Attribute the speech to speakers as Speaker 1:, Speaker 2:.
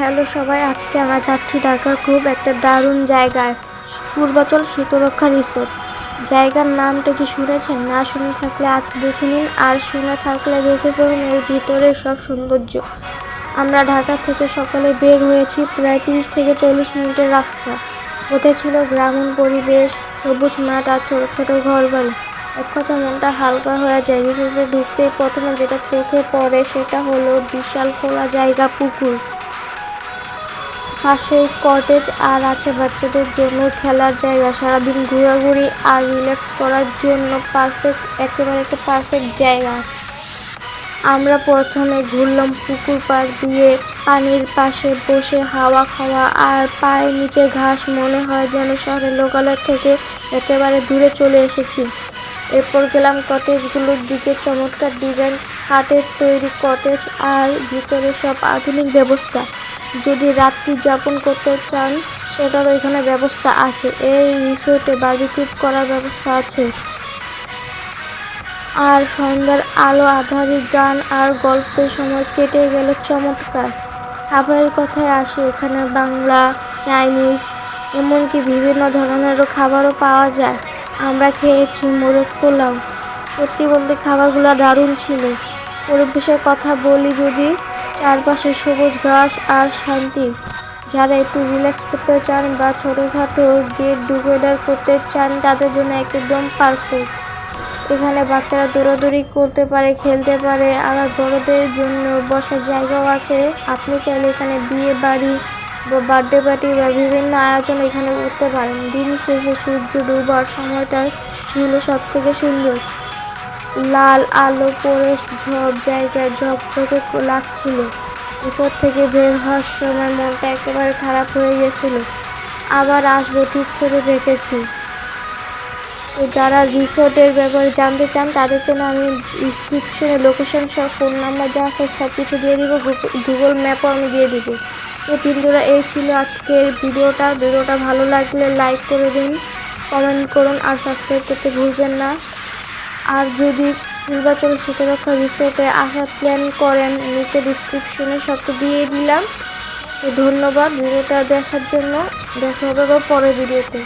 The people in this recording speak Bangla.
Speaker 1: হ্যালো সবাই, আজকে আমরা যাচ্ছি ঢাকার খুব একটা দারুণ জায়গায়, পূর্বাচল শীতরক্ষা রিসোর্ট জায়গার নামটা কি শুনেছেন? না শুনে থাকলে আজ দেখে নিন, আর শুনে থাকলে দেখে ফেলুন এর ভিতরে সব সৌন্দর্য। আমরা ঢাকা থেকে সকালে বের হয়েছি প্রায় তিরিশ থেকে চল্লিশ মিনিটের রাস্তা। ওতে ছিল গ্রামীণ পরিবেশ, সবুজ মাঠ আর ছোটো ছোটো ঘর বাড়ি এক কথা মনটা হালকা হয়ে যায় রিসোর্টে প্রথমে যেটা চোখে পড়ে সেটা হলো বিশাল খোলা জায়গা পুকুর। পাশেই কটেজ আর আছে বাচ্চাদের জন্য খেলার জায়গা। সারাদিন ঘোরাঘুরি আর রিল্যাক্স করার জন্য পারফেক্ট একেবারে একটা পারফেক্ট জায়গা। আমরা প্রথমে ঘুরলাম পুকুর পাড় দিয়ে, পানির পাশে বসে হাওয়া খাওয়া আর পায়ের নিচে ঘাস মনে হয় যেন শহরের লোকালয় থেকে একেবারে দূরে চলে এসেছি। এরপর গেলাম কটেজগুলোর দিকে, চমৎকার ডিজাইন কাঠের তৈরি কটেজ আর ভিতরে সব আধুনিক ব্যবস্থা। যদি রাত্রি যাপন করতে চান সেটারও এখানে ব্যবস্থা আছে। এই রিসোর্টে বার্বিকিউ করার ব্যবস্থা আছে। আর সন্ধ্যার আলো আধারি গান আর গল্পের সময় কেটে গেল চমৎকার। খাবারের কথায় আসে, এখানে বাংলা, চাইনিজ, এমনকি বিভিন্ন ধরনেরও খাবারও পাওয়া যায়। আমরা খেয়েছি মোরগ পোলাও। সত্যি বলতে খাবারগুলো দারুণ ছিল। পরিবেশের কথা বলি যদি চারপাশে সবুজ ঘাস আর শান্তি। যারা একটু রিল্যাক্স করতে চান বা ছোটোখাটো গেট টুগেদার করতে চান, তাদের জন্য একদম পারফেক্ট এখানে বাচ্চারা দৌড়াদৌড়ি করতে পারে, খেলতে পারে আবার বড়দের জন্য বসার জায়গাও আছে। আপনি চাইলে এখানে বিয়ে বাড়ি বা বার্থডে পার্টি বা বিভিন্ন আয়োজন এখানে করতে পারেন। দিন শেষে সূর্য ডুবার সময়টা ছিল সব থেকে সুন্দর। লাল আলো পড়ে সব জায়গায় ঝকঝকে লাগছিল। রিসোর্ট থেকে বের হওয়ার সময় মনটা একেবারে খারাপ হয়ে গেছিল। আবার আসব ঠিক করে রেখেছি। তো যারা রিসোর্টের ব্যাপারে জানতে চান তাদের জন্য আমি ডিসক্রিপশনে লোকেশন সব ফোন নাম্বার যা আছে সব কিছু দিয়ে দিব গুগল ম্যাপও আমি দিয়ে দিব। তো বন্ধুরা, এই ছিল আজকের ভিডিওটা। ভিডিওটা ভালো লাগলে লাইক করে দিন কমেন্ট করুন, আর সাবস্ক্রাইব করতে ভুলবেন না। আর যদি নির্বাচন শীতরক্ষা রিসোর্টে আসার প্ল্যান করেন, নিচে ডিসক্রিপশনে সব দিয়ে দিলাম। ধন্যবাদ, ভিডিওটা দেখার জন্য। দেখা হবে পরের ভিডিওতে।